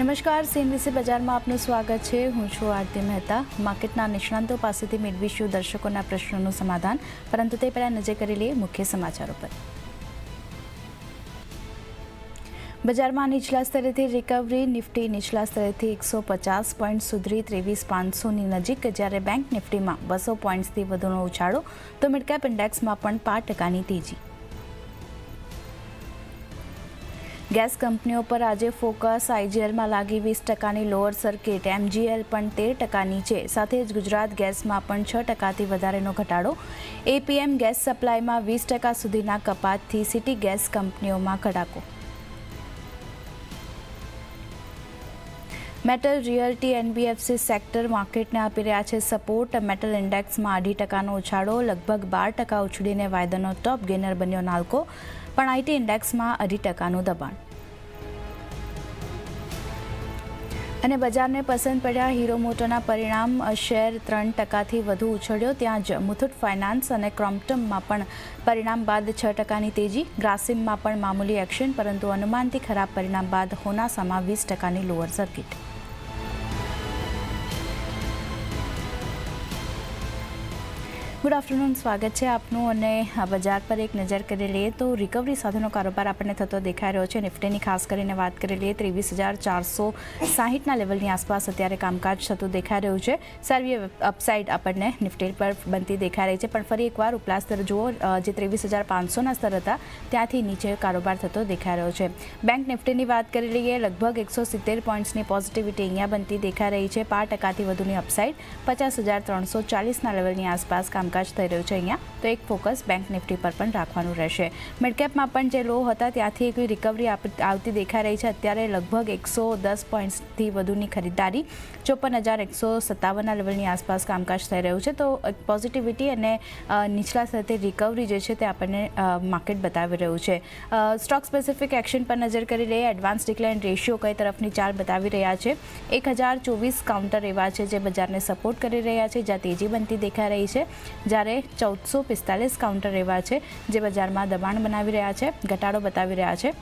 નમસ્કાર સીએનબીસી બજારમાં આપનું સ્વાગત છે. હું છું આરતી મહેતા. માર્કેટના નિષ્ણાંતો પાસેથી મેળવીશું દર્શકોના પ્રશ્નોનું સમાધાન. પરંતુ તે પહેલાં નજર કરી લઈએ મુખ્ય સમાચારો પર. બજારમાં નીચલા સ્તરેથી રિકવરી નિફ્ટી નીચલા સ્તરેથી એકસો પચાસ પોઈન્ટ સુધરી ત્રેવીસ પાંચસોની નજીક. જ્યારે બેંક નિફ્ટીમાં બસો પોઈન્ટ્સથી વધુનો ઉછાળો, તો મિડકેપ ઇન્ડેક્સમાં પણ પાંચ ટકાની તેજી. ગેસ કંપનીઓ પર આજે ફોકસ આઈજીએલમાં લાગી વીસ ટકાની લોઅર સર્કિટ, એમજીએલ પણ તેર ટકાની છે સાથે જ ગુજરાત ગેસમાં પણ છ ટકાથી વધારેનો ઘટાડો. એપીએમ ગેસ સપ્લાયમાં વીસ ટકા સુધીના કપાતથી સિટી ગેસ કંપનીઓમાં કડાકો. મેટલ રિયલ્ટી એનબીએફસી સેક્ટર માર્કેટને આપી રહ્યા છે સપોર્ટ. મેટલ ઇન્ડેક્સમાં અઢી ટકાનો ઉછાળો, લગભગ બાર ટકા ઉછળીને વાયદાનો ટોપ ગેનર બન્યો નાલ્કો, પણ આઈટી ઇન્ડેક્સમાં અઢી ટકાનું દબાણ. અને બજારને પસંદ પડ્યા હીરો મોટરના પરિણામ. શેર ત્રણ ટકાથી વધુ ઉછળ્યો. ત્યાં જ મુથુટ ફાઇનાન્સ અને ક્રોમ્પ્ટમમાં પણ પરિણામ બાદ છ ટકાની તેજી. ગ્રાસિમમાં પણ મામૂલી એક્શન, પરંતુ અનુમાનથી ખરાબ પરિણામ બાદ હોનાસામાં વીસ ટકાની લોઅર સર્કિટ ગુડ આફ્ટરનૂન, સ્વાગત છે આપનું અને બજાર પર એક નજર કરી લઈએ તો રિકવરી સાથેનો કારોબાર આપણને થતો દેખાઈ રહ્યો છે. નિફ્ટીની ખાસ કરીને વાત કરી લઈએ, ત્રેવીસ હજાર ચારસો સાહીઠના લેવલની આસપાસ અત્યારે કામકાજ થતું દેખાઈ રહ્યું છે. સારી અપસાઇડ આપણને નિફ્ટી પર બનતી દેખાઈ રહી છે. પણ ફરી એકવાર ઉપલા સ્તર જુઓ જે ત્રેવીસ હજાર પાંચસોના સ્તર હતા, ત્યાંથી નીચે કારોબાર થતો દેખાઈ રહ્યો છે. બેંક નિફ્ટીની વાત કરી લઈએ, લગભગ એકસો સિત્તેર પોઈન્ટ્સની પોઝિટિવિટી અહીંયા બનતી દેખાઈ રહી છે. પાંચ ટકાથી વધુની અપસાઇડ પચાસ હજાર ત્રણસો ચાલીસના લેવલની આસપાસ કામ કામકાજ થઈ રહ્યું છે અહીંયા. તો એક ફોકસ બેંક નિફ્ટી પર પણ રાખવાનું રહેશે. મિડકેપમાં પણ જે લો હતા, ત્યાંથી એક રિકવરી આવતી દેખાઈ રહી છે. અત્યારે લગભગ એકસો દસ પોઈન્ટ્સથી વધુની ખરીદારી ચોપન હજાર એકસો સત્તાવનના લેવલની આસપાસ કામકાજ થઈ રહ્યું છે. તો પોઝિટિવિટી અને નીચલા સાથે રિકવરી જે છે તે આપણને માર્કેટ બતાવી રહ્યું છે. સ્ટોક સ્પેસિફિક એક્શન પર નજર કરી લઈએ. એડવાન્સ ડિક્લાઇન રેશિયો કઈ તરફની ચાલ બતાવી રહ્યા છે. એક હજાર ચોવીસ કાઉન્ટર એવા છે જે બજારને સપોર્ટ કરી રહ્યા છે. જ્યાં તેજી બનતી દેખાઈ રહી છે. જ્યારે ચૌદસો પિસ્તાલીસ કાઉન્ટર એવા છે જે બજારમાં દબાણ બનાવી રહ્યા છે, ઘટાડો બતાવી રહ્યા છે.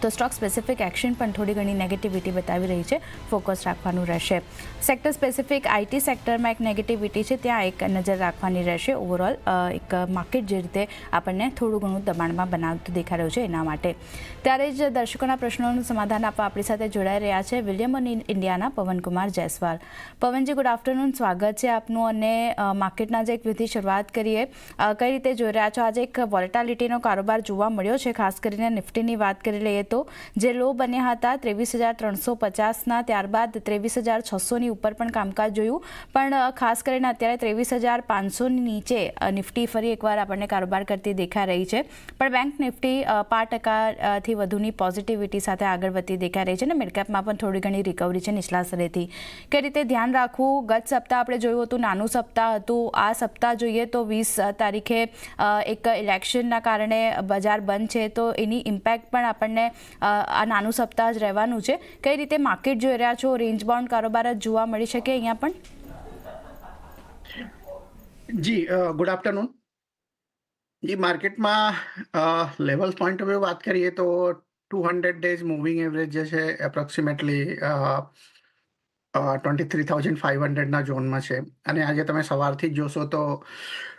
તો સ્ટોક સ્પેસિફિક એક્શન પણ થોડી ઘણી નેગેટિવિટી બતાવી રહી છે. ફોકસ રાખવાનું રહેશે. સેક્ટર સ્પેસિફિક આઈટી સેક્ટરમાં એક નેગેટિવિટી છે. ત્યાં એક નજર રાખવાની રહેશે. ઓવરઓલ એક માર્કેટ જે રીતે આપણને થોડું ઘણું દબાણમાં બનાવતું દેખાઈ રહ્યું છે એના માટે. ત્યારે જ દર્શકોના પ્રશ્નોનું સમાધાન આપવા આપણી સાથે જોડાઈ રહ્યા છે વિલિયમ ઇન્ડિયાના પવનકુમાર જયસ્વાલ. પવનજી ગુડ આફ્ટરનૂન સ્વાગત છે આપનું અને માર્કેટના જે એક વિધિ શરૂઆત કરીએ. કઈ રીતે જોઈ રહ્યા છો? આજે એક વોલેટાલિટીનો કારોબાર જોવા મળ્યો છે. ખાસ કરીને નિફ્ટીની વાત કરી લઈએ તો જે લો બન્યા હતા ત્રેવીસ હજાર ત્રણસો પચાસના, ત્યારબાદ ત્રેવીસ હજાર છસોની ઉપર પણ કામકાજ જોયું. પણ ખાસ કરીને અત્યારે ત્રેવીસ હજાર પાંચસોની નીચે નિફ્ટી ફરી એકવાર આપણને કારોબાર કરતી દેખાઈ રહી છે. પણ બેંક નિફ્ટી પાંચ ટકાથી વધુની પોઝિટિવિટી સાથે આગળ વધતી દેખાઈ રહી છે અને મિડકેપમાં પણ થોડી ઘણી રિકવરી છે નીચલા સ્તરેથી કઈ રીતે ધ્યાન રાખવું, ગત સપ્તાહ આપણે જોયું હતું નાનું સપ્તાહ હતું. આ સપ્તાહ જોઈએ તો વીસ તારીખે એક ઇલેક્શનના કારણે બજાર બંધ છે. તો એની ઇમ્પેક્ટ પણ આપણને આ નાનું સપ્તાહ જ રહેવાનું છે. કઈ રીતે માર્કેટ જોઈ રહ્યા છો? રેન્જ બાઉન્ડ કારોબાર જ જોવા મળી શકે અહીંયા પણ? જી ગુડ આફ્ટરનૂન જી, માર્કેટમાં લેવલ પોઈન્ટ ઓફ વાત કરીએ તો two hundred days moving average જે છે approximately twenty three thousand five હંડ્રેડના ઝોનમાં છે. અને આજે તમે સવારથી જોશો તો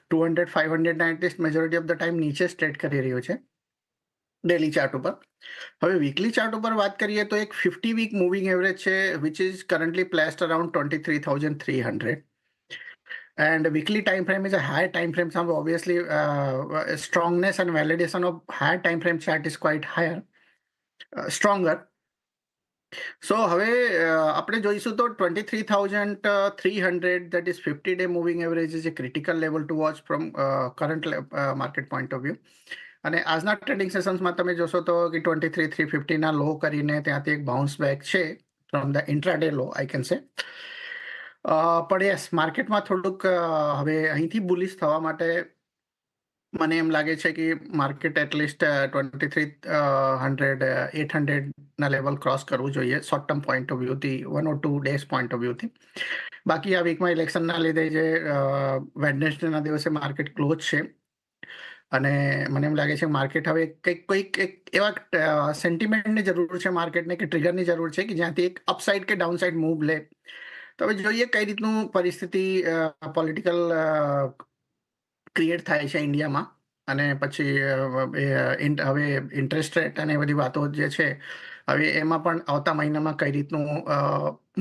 two hundred five હંડ્રેડના at least majority of the time નીચે સ્ટ્રેટ કરી રહ્યું છે. ડેલી ચાર્ટ ઉપર. હવે વીકલી ચાર્ટ ઉપર વાત કરીએ તો એક ફિફ્ટી વીક મૂવિંગ એવરેજ છે which is currently placed around twenty three thousand three hundred and weekly time frame is a high time frame some obviously strongness and validation of of time frame chart is quite higher uh, so હવે આપણે જોઈશું તો twenty three thousand three hundred that is fifty day moving average is a critical level to watch from current market point of view અને આજના trading સેશન્સમાં તમે જોશો તો કે ટ્વેન્ટી થ્રી થ્રી ફિફ્ટીના લો કરીને ત્યાંથી એક બાઉન્સ બેક છે from the intraday low I can say પણ યસ માર્કેટમાં થોડુંક હવે અહીંથી બુલિશ થવા માટે મને એમ લાગે છે કે market at least twenty three hundred eight હંડ્રેડના level cross કરવું જોઈએ short term point of વ્યૂથી one or two days point of વ્યૂથી બાકી આ વીકમાં ઇલેક્શનના લીધે જે વેડનેસડેના દિવસે માર્કેટ ક્લોઝ છે અને મને એમ લાગે છે માર્કેટ હવે કંઈક કોઈક એક એવા સેન્ટિમેન્ટની જરૂર છે માર્કેટને કે ટ્રિગરની જરૂર છે કે જ્યાંથી એક અપસાઇડ કે ડાઉનસાઇડ મૂવ લે. તો હવે જોઈએ કઈ રીતનું પરિસ્થિતિ પોલિટિકલ ક્રિએટ થાય છે ઇન્ડિયામાં. અને પછી હવે ઇન્ટરેસ્ટ રેટ અને બધી વાતો જે છે, હવે એમાં પણ આવતા મહિનામાં કઈ રીતનું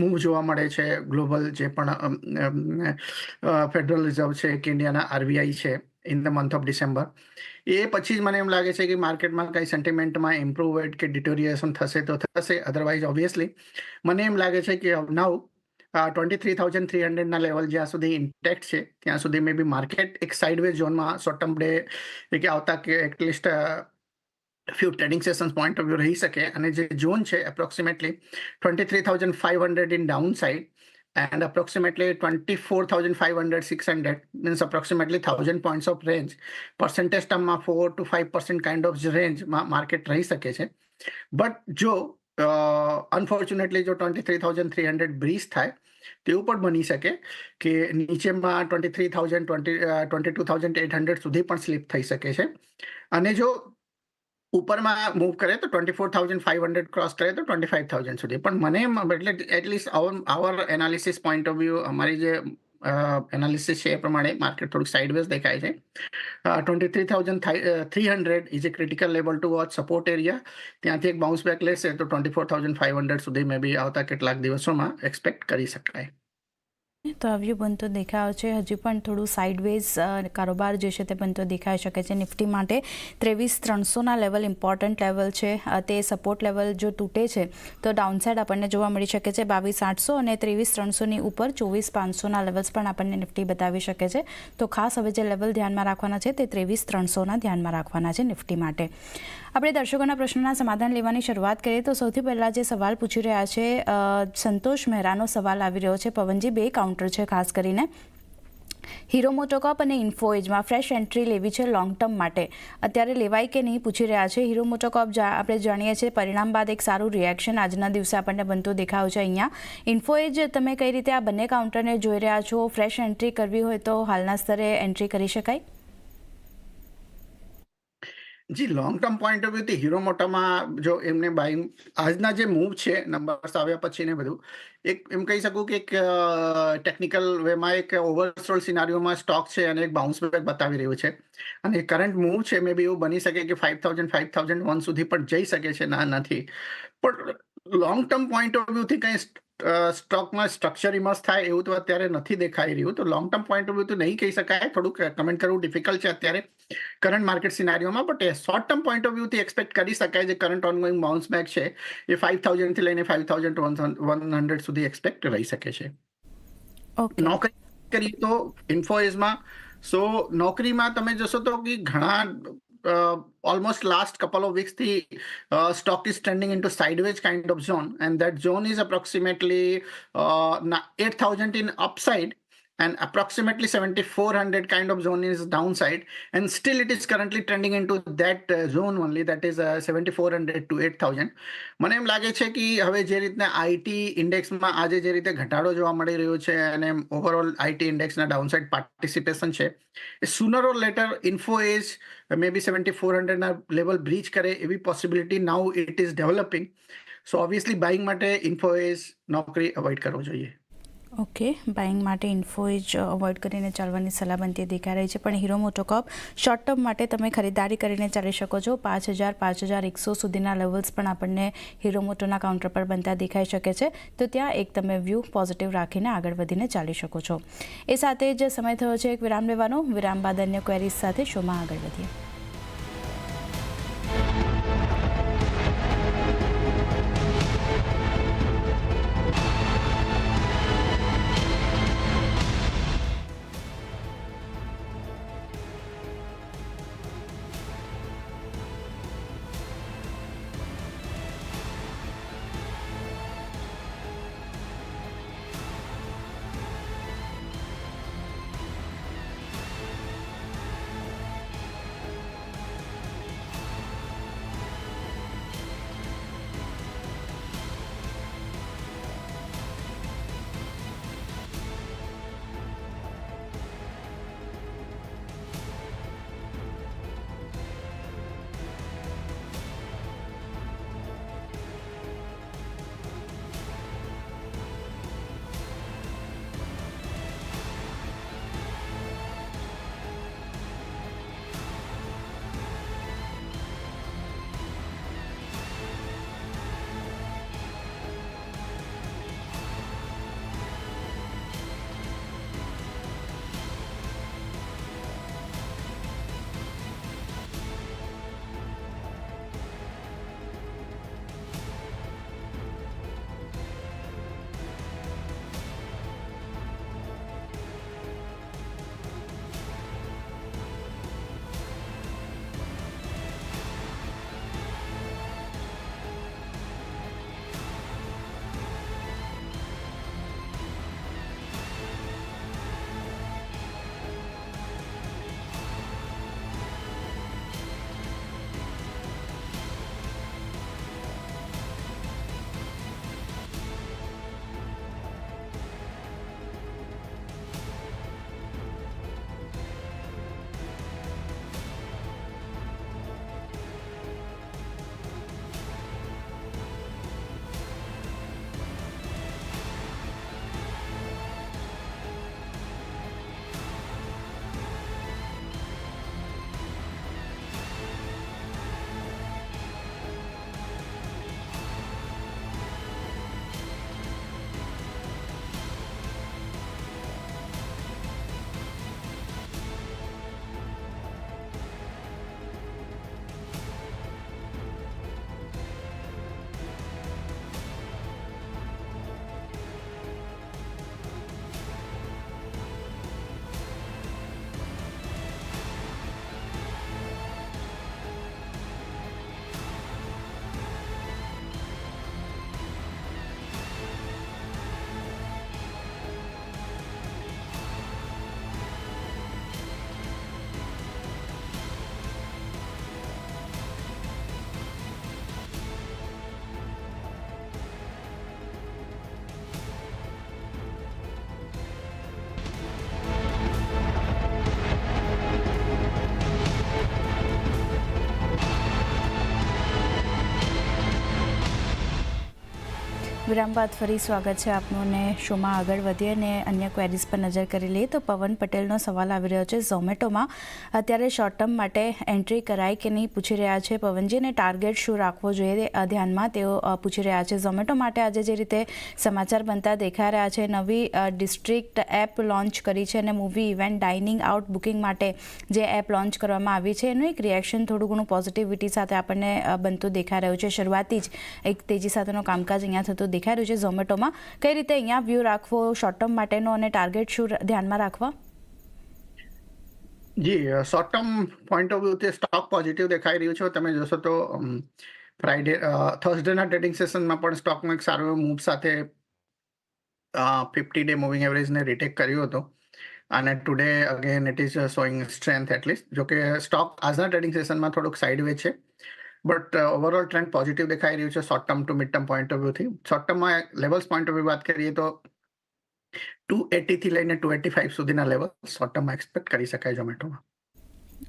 મૂવ જોવા મળે છે? ગ્લોબલ જે પણ ફેડરલ રિઝર્વ છે કે ઇન્ડિયાના આરબીઆઈ છે? In the month of December એ પછી જ મને એમ લાગે છે કે માર્કેટમાં કંઈ સેન્ટિમેન્ટમાં ઇમ્પ્રુવમેન્ટ કે ડિટોરિએશન થશે તો થશે. અધરવાઇઝ ઓબ્વિયસલી મને એમ લાગે છે કે now twenty three thousand three હંડ્રેડના level જ્યાં સુધી ઇન્ટેક્ટ છે, ત્યાં સુધી મે બી માર્કેટ એક સાઇડવેઝ ઝોનમાં શોર્ટ ટર્મ ડે કે આવતા કે at least few trading sessions point of view રહી શકે. અને જે ઝોન છે approximately twenty three thousand five hundred in downside and approximately 24,500, 600 means approximately 1000 points of range. Percentage ટર્મમાં four two five percent kind of રેન્જમાં market રહી શકે છે બટ જો અનફોર્ચ્યુનેટલી જો twenty three thousand three hundred breach થાય તેવું પણ બની શકે કે નીચેમાં twenty three thousand twenty twenty two thousand eight hundred સુધી પણ સ્લીપ થઈ શકે છે અને જો ઉપરમાં મૂવ કરે તો twenty four thousand five hundred cross કરે તો ટ્વેન્ટી ફાઈવ થાઉઝન્ડ સુધી. પણ મને એટલે at least our our analysis point of view અમારી જે એનાલિસિસ છે એ પ્રમાણે માર્કેટ થોડુંક સાઇડવેઝ દેખાય છે. Twenty three thousand three hundred is a critical level to watch support area ત્યાંથી એક બાઉન્સ બેક લેશે તો twenty four thousand five hundred સુધી મે બી આવતા કેટલાક દિવસોમાં એક્સપેક્ટ કરી શકાય. તો આવ્યું બનતો દેખાયો છે. હજી પણ થોડું સાઇડવેઝ કારોબાર જે છે તે બનતો દેખાઈ શકે છે. નિફ્ટી માટે ત્રેવીસ ત્રણસોના લેવલ ઇમ્પોર્ટન્ટ લેવલ છે. તે સપોર્ટ લેવલ જો તૂટે છે, તો ડાઉનસાઇડ આપણને જોવા મળી શકે છે. બાવીસ આઠસો અને ત્રેવીસ ત્રણસોની ઉપર ચોવીસ પાંચસોના લેવલ્સ પણ આપણને નિફ્ટી બતાવી શકે છે. તો ખાસ હવે જે લેવલ ધ્યાનમાં રાખવાના છે, તે ત્રેવીસ ત્રણસોના ધ્યાનમાં રાખવાના છે નિફ્ટી માટે. આપણે દર્શકોના પ્રશ્નના સમાધાન લેવાની શરૂઆત કરીએ તો સૌથી પહેલાં જે સવાલ પૂછી રહ્યા છે સંતોષ મહેરાનો સવાલ આવી રહ્યો છે. પવનજી, બે કાઉન્ટર છે ખાસ કરીને. હીરો મોટોકોપ અને ઇન્ફોએજમાં ફ્રેશ એન્ટ્રી લેવી છે લોંગ ટર્મ માટે. અત્યારે લેવાય કે નહીં પૂછી રહ્યા છે. હીરો મોટોકોપ આપણે જાણીએ છીએ પરિણામ બાદ એક સારું રિએક્શન આજના દિવસે આપણને બનતું દેખાયું છે અહીંયા. ઇન્ફોએજ તમે કઈ રીતે આ બંને કાઉન્ટરને જોઈ રહ્યા છો? ફ્રેશ એન્ટ્રી કરવી હોય તો હાલના સ્તરે એન્ટ્રી કરી શકાય? જી લોંગ ટર્મ પોઈન્ટ ઓફ વ્યૂથી હીરો મોટામાં જો એમને બાઇંગ આજના જે મૂવ છે નંબર્સ આવ્યા પછી ને બધું, એક એમ કહી શકું કે એક ટેકનિકલ વેમાં એક ઓવરસોલ સિનારીઓમાં સ્ટોક છે અને એક બાઉન્સ બેક બતાવી રહ્યું છે. અને કરંટ મૂવ છે મે બી એવું બની શકે કે five thousand five thousand one સુધી પણ જઈ શકે છે, ના, નથી. પણ લોંગ ટર્મ પોઈન્ટ ઓફ વ્યૂથી કંઈ સ્ટોકમાં સ્ટ્રક્ચર ઇમર્સ થાય એવું તો અત્યારે નથી દેખાઈ રહ્યું. તો long term point of view તો નહીં કહી શકાય. થોડુંક કમેન્ટ કરવું ડિફિકલ્ટ છે અત્યારે current market સિનારીઓમાં but short term point of વ્યૂથી expect કરી શકાય જે કરંટ ઓનગોઈંગ બાઉન્સ બેક છે. એ ફાઇવ થાઉઝન્ડથી લઈને ફાઇવ થાઉઝન્ડ વન હંડ્રેડ સુધી એક્સપેક્ટ રહી શકે છે. નોકરી કરીએ તો ઇન્ફોએઝમાં સો નોકરીમાં તમે જશો તો કે ઘણા Uh, almost last couple of weeks, the uh, stock is trending into sideways kind of zone, and that zone is approximately uh, 8,000 in upside. And approximately 7400 kind of zone is downside. And still it is currently trending into that uh, zone only that is uh, 7400 to 8000 મને એમ લાગે છે કે હવે જે રીતના IT ઇન્ડેક્સમાં આજે જે રીતે ઘટાડો જોવા મળી રહ્યો છે અને ઓવરઓલ આઈટી ઇન્ડેક્સના ડાઉનસાઇડ પાર્ટિસિપેશન છે એ sooner or later Info Edge may be seventy four હંડ્રેડના level breach કરે એવી possibility now it is developing so obviously buying માટે ઇન્ફો એજ નોકરી અવોઇડ કરવો જોઈએ ઓકે બાઇંગ માટે ઇન્ફોએજ અવોઇડ કરીને ચાલવાની સલાહ બનતી દેખાઈ રહી છે. પણ હીરો મોટો કપ શોર્ટ ટર્મ માટે તમે ખરીદારી કરીને ચાલી શકો છો. પાંચ હજાર પાંચ હજાર એકસો સુધીના લેવલ્સ પણ આપણને હીરો મોટોના કાઉન્ટર પર બનતા દેખાઈ શકે છે. તો ત્યાં એક તમે વ્યૂ પોઝિટિવ રાખીને આગળ વધીને ચાલી શકો છો. એ સાથે જ સમય થયો છે એક વિરામ લેવાનો. વિરામ બાદ અન્ય ક્વેરીઝ સાથે શોમાં આગળ વધીએ. વિરામ બાદ ફરી સ્વાગત છે આપનું અને શોમાં આગળ વધીએ અને અન્ય ક્વેરીઝ પર નજર કરી લઈએ તો પવન પટેલનો સવાલ આવી રહ્યો છે ઝોમેટોમાં. અત્યારે શોર્ટ ટર્મ માટે એન્ટ્રી કરાય કે નહીં પૂછી રહ્યા છે પવનજીને ટાર્ગેટ શું રાખવો જોઈએ ધ્યાનમાં તેઓ પૂછી રહ્યા છે. ઝોમેટો માટે આજે જે રીતે સમાચાર બનતા દેખાઈ રહ્યા છે, નવી ડિસ્ટ્રિક્ટ એપ લોન્ચ કરી છે અને movie event dining out booking માટે જે એપ લોન્ચ કરવામાં આવી છે, એનું એક રિએક્શન થોડું ઘણું પોઝિટિવિટી સાથે આપણને બનતું દેખાઈ રહ્યું છે. શરૂઆતી જ એક તેજી સાથેનું કામકાજ અહીંયા થતું દેખાઈ રહ્યું છે ઝોમેટોમાં. કઈ રીતે અહીંયા વ્યૂ રાખવો શોર્ટ ટર્મ માટેનો અને ટાર્ગેટ શું ધ્યાનમાં રાખવા? જી શોર્ટ ટર્મ પોઈન્ટ ઓફ વ્યૂથી સ્ટોક પોઝિટિવ દેખાઈ રહ્યું છે. તમે જોશો તો ફ્રાઈડે થર્સડેના ટ્રેડિંગ સેશનમાં પણ સ્ટોકમાં એક સારો મૂવ સાથે ફિફ્ટી ડે મૂવિંગ એવરેજને રિટેક કર્યું હતું. અને today again it is showing strength at least જોકે સ્ટોક આજના ટ્રેડિંગ સેશનમાં થોડુંક સાઇડવે છે. બટ ઓવરઓલ ટ્રેન્ડ પોઝિટિવ દેખાઈ રહ્યું છે short term to mid term point of વ્યૂથી short ટર્મમાં લેવલ્સ પોઈન્ટ ઓફ વ્યૂ વાત કરીએ તો ટુ એટીથી લઈને ટુ એટી ફાઇવ સુધીના લેવલ શોર્ટ ટર્મમાં એક્સપેક્ટ કરી શકાય ઝોમેટોમાં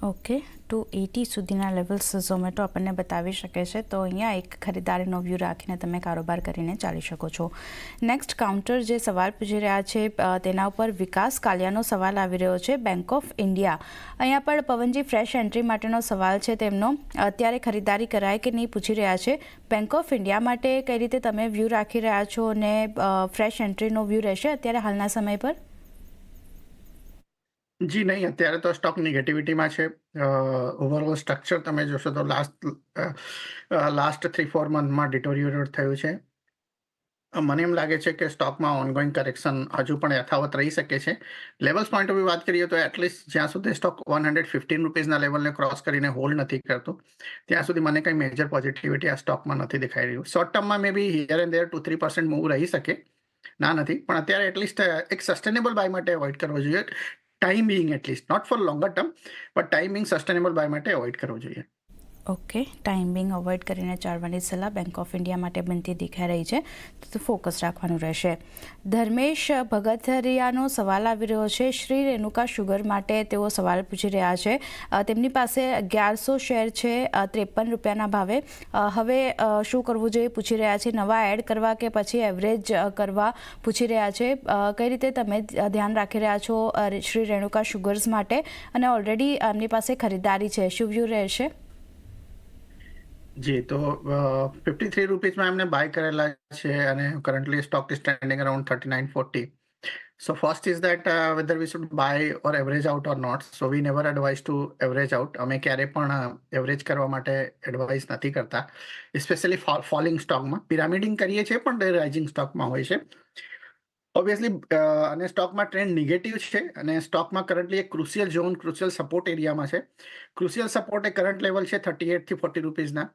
ઓકે ટુ એટી સુધીના લેવલ્સ ઝોમેટો આપણને બતાવી શકે છે. તો અહીંયા એક ખરીદારીનો વ્યૂ રાખીને તમે કારોબાર કરીને ચાલી શકો છો. નેક્સ્ટ કાઉન્ટર જે સવાલ પૂછી રહ્યા છે તેના ઉપર વિકાસ કાલિયાનો સવાલ આવી રહ્યો છે બેંક ઓફ ઇન્ડિયા અહીંયા પણ પવનજી ફ્રેશ એન્ટ્રી માટેનો સવાલ છે તેમનો. અત્યારે ખરીદારી કરાય કે નહીં પૂછી રહ્યા છે. બેંક ઓફ ઇન્ડિયા માટે કઈ રીતે તમે વ્યૂ રાખી રહ્યા છો અને ફ્રેશ એન્ટ્રીનો વ્યૂ રહેશે અત્યારે હાલના સમય પર? જી, નહીં, અત્યારે તો સ્ટોક નેગેટિવિટીમાં છે. ઓવરઓલ સ્ટ્રક્ચર તમે જોશો તો લાસ્ટ લાસ્ટ થ્રી ફોર મંથમાં ડિટોરિયોરેટ થયું છે. મને એમ લાગે છે કે સ્ટોકમાં ઓનગોઈંગ કરેક્શન હજુ પણ યથાવત રહી શકે છે. લેવલ્સ પોઈન્ટ ઓફ વાત કરીએ તો એટલીસ્ટ જ્યાં સુધી સ્ટોક વન હંડ્રેડ ફિફ્ટીન રૂપીઝના લેવલને ક્રોસ કરીને હોલ્ડ નથી કરતો, ત્યાં સુધી મને કંઈ મેજર પોઝિટિવિટી આ સ્ટોકમાં નથી દેખાઈ રહ્યું. શોર્ટ ટર્મમાં may be here and there two three percent move રહી શકે. ના નથી, પણ અત્યારે એટલીસ્ટ એક સસ્ટેનેબલ બાય માટે અવોઇડ કરવો જોઈએ. Time being at least not for longer term પણ ટાઈમિંગ સસ્ટેનેબલ બાય માટે અવોઇડ કરવો જોઈએ. ઓકે ટાઈમિંગ અવોઇડ કરીને ચાલવાની સલાહ બેંક ઓફ ઇન્ડિયા માટે બનતી દેખાઈ રહી છે, તો ફોકસ રાખવાનું રહેશે. ધર્મેશ ભગતરિયાનો સવાલ આવી રહ્યો છે. શ્રી રેણુકા શુગર માટે તેઓ સવાલ પૂછી રહ્યા છે. તેમની પાસે અગિયારસો શેર છે ત્રેપન રૂપિયાના ભાવે. હવે શું કરવું જોઈએ પૂછી રહ્યા છે. નવા એડ કરવા કે પછી એવરેજ કરવા પૂછી રહ્યા છે. કઈ રીતે તમે ધ્યાન રાખી રહ્યા છો શ્રી રેણુકા શુગર્સ માટે? અને ઓલરેડી એમની પાસે ખરીદારી છે. શું વ્યૂ રહેશે? જી, તો ફિફ્ટી થ્રી રૂપીઝમાં એમને બાય કરેલા છે અને currently stock is standing around thirty nine forty so first is that whether we should buy or average out or not so we never advise to average out અમે ક્યારે પણ average કરવા માટે advice નથી કરતા. સ્પેશિયલી ફોલિંગ સ્ટોકમાં પિરામિડિંગ કરીએ છીએ પણ રાઇઝિંગ સ્ટોકમાં હોય છે. ઓબ્વિયસલી અને સ્ટોકમાં ટ્રેન્ડ નેગેટિવ છે અને સ્ટોકમાં કરન્ટલી એક ક્રુશિયલ ઝોન ક્રુશિયલ સપોર્ટ એરિયામાં છે. ક્રુશિયલ સપોર્ટ એ કરંટ લેવલ છે થર્ટી એટથી ફોર્ટી રૂપીઝના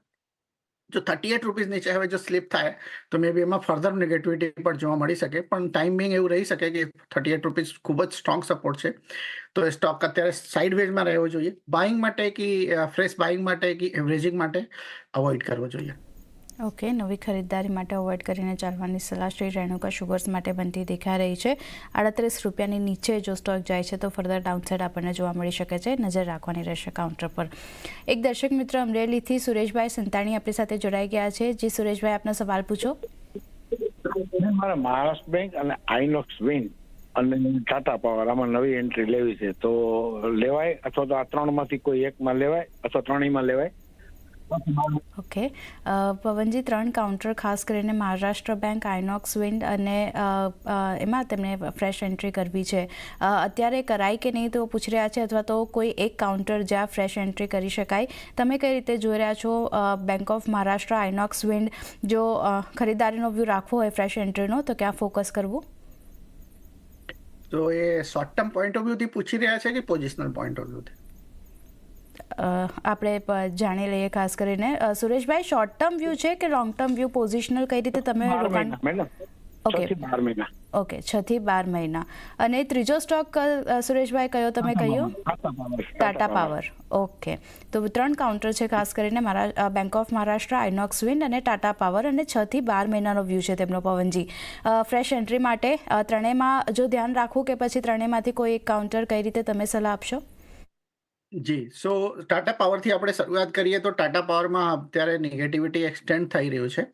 જો થર્ટી એટ રૂપીઝ નીચે હવે જો સ્લીપ થાય, તો મે બી એમાં ફર્ધર નેગેટિવિટી પણ જોવા મળી શકે. પણ ટાઈમિંગ એવું રહી શકે કે થર્ટી એટ રૂપીઝ ખૂબ જ સ્ટ્રોંગ સપોર્ટ છે. તો એ સ્ટોક અત્યારે સાઇડવેઝમાં રહેવો જોઈએ. બાઇંગ માટે કે ફ્રેશ બાઇંગ માટે કે એવરેજિંગ માટે અવોઇડ કરવો જોઈએ. ઓકે, નવી ખરીદદારી માટે અવોઇડ કરીને ચાલવાની સલાહ શ્રી રેણુકા શુગર્સ માટે બનતી દેખાઈ રહી છે. આડત્રીસ રૂપિયાની નીચે જો સ્ટોક જાય છે, તો ફર્ધર ડાઉનસાઇડ આપણને જોવા મળી શકે છે. નજર રાખવાની રહેશે કાઉન્ટર પર. એક દર્શક મિત્ર અમરેલીથી સુરેશભાઈ સંતાણી આપણી સાથે જોડાઈ ગયા છે. જી સુરેશભાઈ, આપનો સવાલ પૂછો. મહારાષ્ટ્ર બેંક અને આઈનોક્સ બેંક અને ટાટા પાવર આમાં નવી એન્ટ્રી લેવી છે. તો લેવાય અથવા તો આ ત્રણમાંથી કોઈ એકમાં લેવાય અથવા ત્રણેયમાં લેવાય? ઓકે. પવનજી, ત્રણ કાઉન્ટર ખાસ કરીને મહારાષ્ટ્ર બેંક આઇનોક્સ વિન્ડ અને એમાં તેમણે ફ્રેશ એન્ટ્રી કરવી છે. અત્યારે કરાય કે નહીં તો પૂછી રહ્યા છે અથવા તો કોઈ એક કાઉન્ટર જ્યાં ફ્રેશ એન્ટ્રી કરી શકાય. તમે કઈ રીતે જોઈ રહ્યા છો? Bank of Maharashtra INOX wind જો ખરીદારીનો વ્યૂ રાખવો હોય ફ્રેશ એન્ટ્રીનો તો ક્યાં ફોકસ કરવું? તો એ શોર્ટ ટર્મ પોઈન્ટ ઓફ વ્યૂથી પૂછી રહ્યા છે કે પોઝિશનલ પોઈન્ટ ઓફ વ્યૂથી આપણે જાણી લઈએ ખાસ કરીને. સુરેશભાઈ શોર્ટ ટર્મ વ્યૂ છે કે લોંગ ટર્મ વ્યૂ પોઝિશનલ કઈ રીતે તમે રોકાણથી બાર મહિના. ઓકે છ થી બાર મહિના. અને ત્રીજો સ્ટોક સુરેશભાઈ કયો તમે કહ્યું ટાટા પાવર. ઓકે તો ત્રણ કાઉન્ટર છે ખાસ કરીને મારા Bank of Maharashtra Inox Wind અને ટાટા પાવર અને છ થી બાર મહિનાનો વ્યૂ છે તેમનો પવનજી. ફ્રેશ એન્ટ્રી માટે ત્રણેયમાં જો ધ્યાન રાખવું કે પછી ત્રણેયમાંથી કોઈ એક કાઉન્ટર કઈ રીતે તમે સલાહ આપશો? જી સો ટાટા પાવરથી આપણે શરૂઆત કરીએ તો ટાટા પાવરમાં અત્યારે નેગેટિવિટી એક્સટેન્ડ થઈ રહ્યું છે.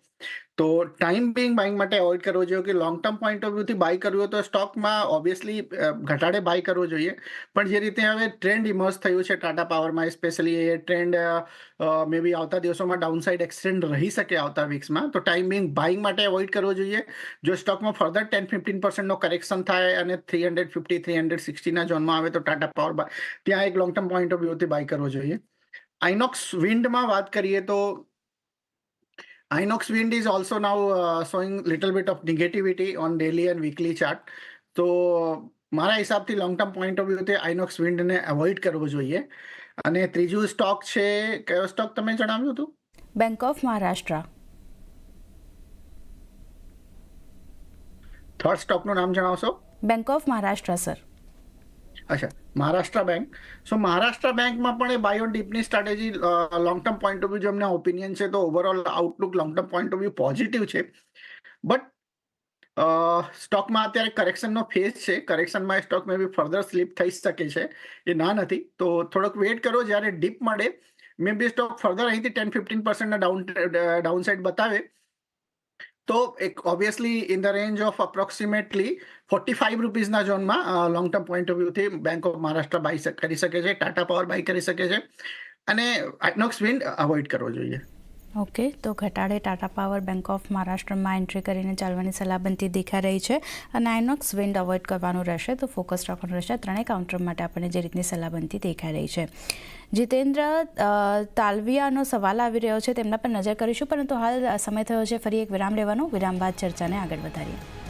તો ટાઈમ બિંગ બાઇંગ માટે અવોઇડ કરવો જોઈએ કે લોંગ ટર્મ પોઈન્ટ ઓફ વ્યૂથી બાય કરવું તો સ્ટોકમાં ઓબ્વિયસલી ઘટાડે બાય કરવો જોઈએ. પણ જે રીતે હવે ટ્રેન્ડ ઇમર્જ થયું છે ટાટા પાવરમાં સ્પેશિયલી એ ટ્રેન્ડ મે બી આવતા દિવસોમાં ડાઉનસાઇડ એક્સટેન્ડ રહી શકે આવતા વીક્સમાં તો ટાઈમ બિંગ બાઇંગ માટે અવોઇડ કરવો જોઈએ. જો સ્ટોકમાં ફર્ધર ટેન ફિફ્ટીન પર્સન્ટનો કરેક્શન થાય અને three hundred fifty three hundred સિક્સટીના ઝોનમાં આવે તો ટાટા પાવર ત્યાં એક લોંગ ટર્મ પોઈન્ટ ઓફ વ્યૂથી બાય કરવો જોઈએ. આઇનોક્સ વિન્ડમાં વાત કરીએ તો Inox Wind is also now uh, showing little bit of negativity on daily and weekly chart. તો મારા હિસાબથી લોંગ ટર્મ પોઈન્ટ ઓફ વ્યૂથી આઇનોક્સ વિન્ડને અવોઇડ કરવો જોઈએ. અને ત્રીજું સ્ટોક છે કયો સ્ટોક તમે જણાવ્યું હતું? બેંક ઓફ મહારાષ્ટ્ર થર્ડ સ્ટોકનું નામ જણાવશો? બેંક ઓફ મહારાષ્ટ્ર સર અચ્છા, મહારાષ્ટ્ર બેંક. સો મહારાષ્ટ્ર બેંકમાં પણ એ બાયો ડીપની strategy long term point of view જો એમના ઓપિનિયન છે, તો overall outlook long term point of view positive છે બટ સ્ટોકમાં અત્યારે કરેક્શનનો ફેઝ છે. કરેક્શનમાં stock may be further slip થઈ શકે છે. એ ના નથી. તો થોડોક વેટ કરો. જ્યારે ડીપ મળે મે બી સ્ટોક ફર્ધર અહીંથી ટેન ફિફ્ટીન પર્સન્ટના ડાઉન ડાઉન સાઇડ બતાવે. તો એક obviously in the range of approximately forty five રૂપીઝના ઝોનમાં લોંગ ટર્મ પોઈન્ટ ઓફ વ્યૂથી બેંક ઓફ મહારાષ્ટ્ર બાય કરી શકે છે ટાટા પાવર બાય કરી શકે છે. અને આટનોક્સ વિન્ડ અવોઇડ કરવો જોઈએ. ઓકે, તો ઘટાડે ટાટા પાવર બેંક ઓફ મહારાષ્ટ્રમાં એન્ટ્રી કરીને ચાલવાની સલાહ બનતી દેખાઈ રહી છે અને આઇનોક્સ વિન્ડ અવોઇડ કરવાનું રહેશે, તો ફોકસ રાખવાનું રહેશે ત્રણેય કાઉન્ટર માટે આપણને જે રીતની સલાહ બનતી દેખાઈ રહી છે. જીતેન્દ્ર તાલવિયાનો સવાલ આવી રહ્યો છે, તેમના પર નજર કરીશું, પરંતુ હાલ સમય થયો છે, ફરી એક વિરામ લેવાનો. વિરામ બાદ ચર્ચાને આગળ વધારીએ.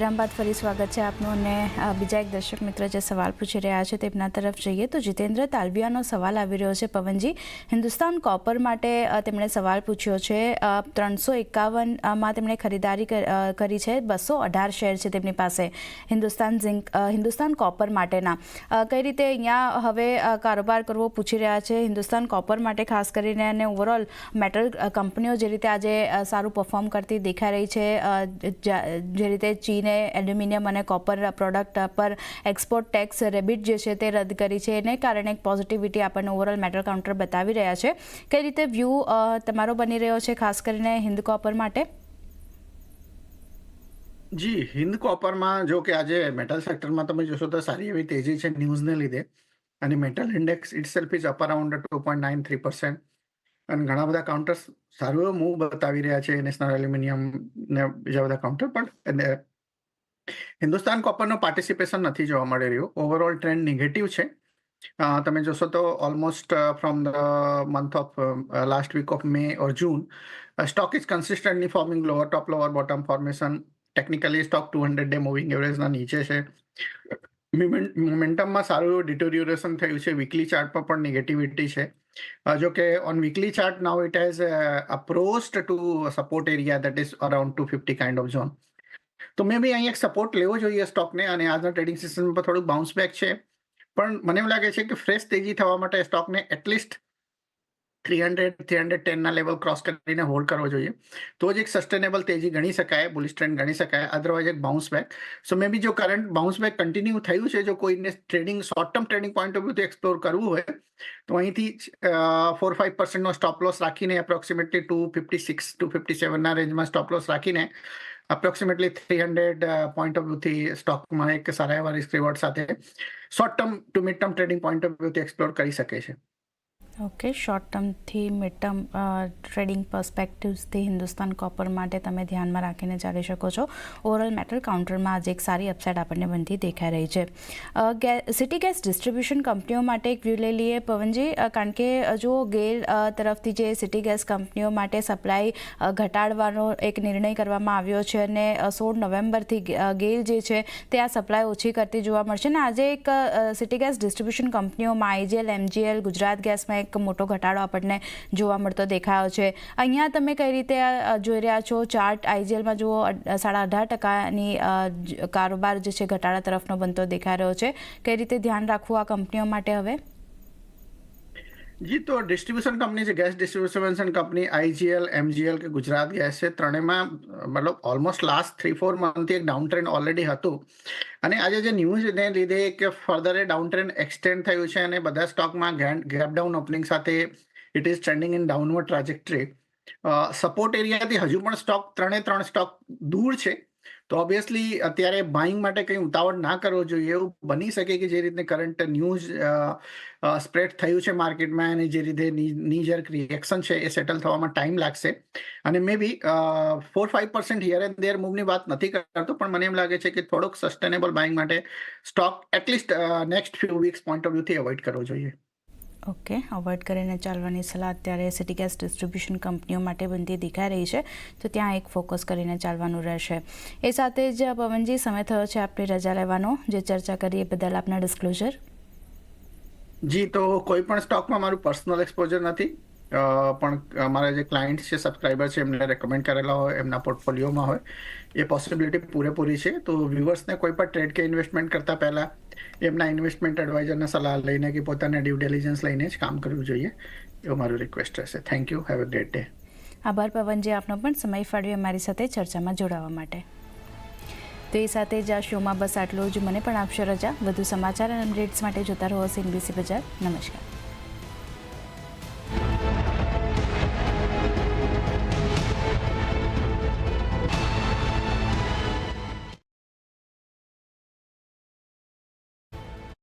વિરામ બાદ ફરી સ્વાગત છે આપનું અને બીજા એક દર્શક મિત્ર જે સવાલ પૂછી રહ્યા છે તેમના તરફ જઈએ. તો જીતેન્દ્ર તાલવિયાનો સવાલ આવી રહ્યો છે પવનજી. હિન્દુસ્તાન કોપર માટે તેમણે સવાલ પૂછ્યો છે. ત્રણસો એકાવનમાં તેમણે ખરીદારી કરી છે. બસો અઢાર શેર છે તેમની પાસે હિન્દુસ્તાન ઝિંક હિન્દુસ્તાન કોપર માટેના. કઈ રીતે અહીંયા હવે કારોબાર કરવો પૂછી રહ્યા છે હિન્દુસ્તાન કોપર માટે, ખાસ કરીને અને ઓવરઓલ મેટલ કંપનીઓ જે રીતે આજે સારું પરફોર્મ કરતી દેખાઈ રહી છે જે રીતે ચીને એલ્યુમિનિયમ અને કોપર પ્રોડક્ટ પર એક્સપોર્ટ ટેક્સ રેબિટ જે છે તે રદ કરી છે. એને કારણે એક પોઝિટિવિટી આપણને ઓવરઓલ મેટલ કાઉન્ટર બતાવી રહ્યા છે. કઈ રીતે વ્યૂ તમારો બની રહ્યો છે, ખાસ કરીને હિન્દ કોપર માટે? જી, હિન્દ કોપરમાં જો કે આજે મેટલ સેક્ટરમાં તમે જોશો તો સારી એવી તેજી છે ન્યૂઝને લીધે. અને metal index itself is up around two point nine three percent અને ઘણા બધા કાઉન્ટર્સ સારું એવું મૂવ બતાવી રહ્યા છે. નેશનલ એલ્યુમિનિયમ ને બીજા બધા કાઉન્ટર પણ હિન્દુસ્તાન કોપરનું પાર્ટિસિપેશન નથી જોવા મળી રહ્યું. ઓવરઓલ ટ્રેન્ડ નેગેટિવ છે. તમે જોશો તો almost from the month of last week of May or June stock is consistently forming lower top lower bottom formation technically stock two hundred day moving એવરેજના નીચે છે. મોમેન્ટમમાં સારું એવું ડિટોરિયોરેશન થયું છે. વીકલી ચાર્ટ પર પણ નેગેટિવિટી છે. જો કે on weekly chart now it has approached to support area that is around two fifty kind of zone તો મેં બી અહીં એક સપોર્ટ લેવો જોઈએ સ્ટોકને અને આજના ટ્રેડિંગ સિસ્ટમમાં પર થોડુંક બાઉન્સ બેક છે. પણ મને એવું લાગે છે કે ફ્રેશ તેજી થવા માટે સ્ટોકને at least three hundred three hundred ટેનના level cross કરીને હોલ્ડ કરવો જોઈએ. તો જ એક સસ્ટેનેબલ તેજી ગણી શકાય બુલિશ ટ્રેન્ડ ગણી શકાય અદરવાઇઝ એક બાઉન્સ બેક સો મે બી જો કરંટ બાઉન્સ બેક કન્ટિન્યુ થયું છે, જો કોઈને trading short term trading point of વ્યૂથી explore કરવું હોય, તો અહીંથી ફોર ફાઇવ પર્સન્ટનો સ્ટોપ લોસ રાખીને approximately two fifty six two fifty સેવનના રેન્જમાં સ્ટોપ લોસ રાખીને approximately three hundred point of વ્યૂથી સ્ટોકમાં એક સારા એવા રિસ્ક રિવોર્ડ સાથે short term to mid term trading point of વ્યૂથી explore કરી શકે છે. ઓકે શોર્ટ ટર્મથી મિડ ટર્મ ટ્રેડિંગ પર્સપેક્ટિવ્સથી હિન્દુસ્તાન કોપર માટે તમે ધ્યાનમાં રાખીને ચાલી શકો છો. ઓવરઓલ મેટલ કાઉન્ટરમાં આજે એક સારી અપસાઇડ આપણને બનતી દેખાઈ રહી છે. સિટી ગેસ ડિસ્ટ્રીબ્યુશન કંપનીઓ માટે એક વ્યૂ લઈ લઈએ. પવનજી કારણ કે જો ગેલ તરફથી જે સિટી ગેસ કંપનીઓ માટે સપ્લાય ઘટાડવાનો એક નિર્ણય કરવામાં આવ્યો છે અને સોળ નવેમ્બરથી ગેલ જે છે તે આ સપ્લાય ઓછી કરતી જોવા મળશે. અને આજે એક સિટી ગેસ ડિસ્ટ્રીબ્યુશન કંપનીઓમાં આઈજીએલ એમજીએલ ગુજરાત ગેસમાં એક મોટો ઘટાડો આપણને જોવા મળતો દેખાયો છે. અહીંયા તમે કઈ રીતે જોઈ રહ્યા છો? ચાર્ટ આઈજીએલમાં જુઓ સાડા અઢાર ટકાની કારોબાર જે છે, ઘટાડા તરફનો બનતો દેખાઈ રહ્યો છે. કઈ રીતે ધ્યાન રાખવું આ કંપનીઓ માટે હવે? જી, તો ડિસ્ટ્રીબ્યુશન કંપની છે gas distribution company IGL MGL કે ગુજરાત ગેસ છે, ત્રણેયમાં, મતલબ ઓલમોસ્ટ લાસ્ટ થ્રી ફોર મંથથી એક ડાઉન ટ્રેન્ડ ઓલરેડી હતું. અને આજે જે ન્યૂઝને લીધે કે ફર્ધર એ ડાઉન ટ્રેન્ડ એક્સટેન્ડ થયું છે અને બધા સ્ટોકમાં ગેપ ડાઉન ઓપનિંગ સાથે it is trending in downward trajectory support એરિયાથી હજુ પણ સ્ટોક ત્રણે ત્રણ સ્ટોક દૂર છે. તો ઓબ્વિયસલી અત્યારે બાઇંગ માટે કંઈ ઉતાવળ ના કરવો જોઈએ. એવું બની શકે કે જે રીતે કરંટ ન્યૂઝ સ્પ્રેડ થયું છે માર્કેટમાં અને જે રીતે નીજર્ક રિએક્શન છે એ સેટલ થવામાં ટાઈમ લાગશે. અને may be four five percent here and there મૂવની વાત નથી કરતો, પણ મને એમ લાગે છે કે થોડોક સસ્ટેનેબલ બાઇંગ માટે stock at least next few weeks point of વ્યૂથી avoid કરવો જોઈએ. ઓકે અવોઇડ કરીને ચાલવાની સલાહ અત્યારે સિટી ગેસ ડિસ્ટ્રીબ્યુશન કંપનીઓ માટે બનતી દેખાઈ રહી છે. તો ત્યાં એક ફોકસ કરીને ચાલવાનું રહેશે. એ સાથે જ પવનજી, સમય થયો છે આપની રજા લેવાનો. જે ચર્ચા કરીએ બદલ આપના ડિસ્ક્લોઝર જી, તો કોઈ પણ સ્ટોકમાં મારું પર્સનલ એક્સપોઝર નથી. પણ અમારા જે ક્લાયન્ટ છે સબસ્ક્રાઈબર છે, એમને રેકમેન્ડ કરેલા હોય, એમના પોર્ટફોલિયોમાં હોય, એ પોસિબિલિટી પૂરેપૂરી છે. તો વ્યુઅર્સને કોઈ પણ ટ્રેડ કે ઇન્વેસ્ટમેન્ટ કરતા પહેલા એમના ઇન્વેસ્ટમેન્ટ એડવાઇઝરના સલાહ લઈને કે પોતાના ડ્યુ ડેલિજન્સ લઈને જ કામ કરવું જોઈએ, એવું મારું રિક્વેસ્ટ રહેશે. Thank you have a great day આભાર, પવનજી. આપનો પણ સમય ફાળવી અમારી સાથે ચર્ચામાં જોડાવા માટે. તો એ સાથે જ આ શોમાં બસ આટલું જ. મને પણ આપશો રજા. વધુ સમાચાર અને અપડેટ્સ માટે જોતા રહો સીનબીસી બજાર. નમસ્કાર.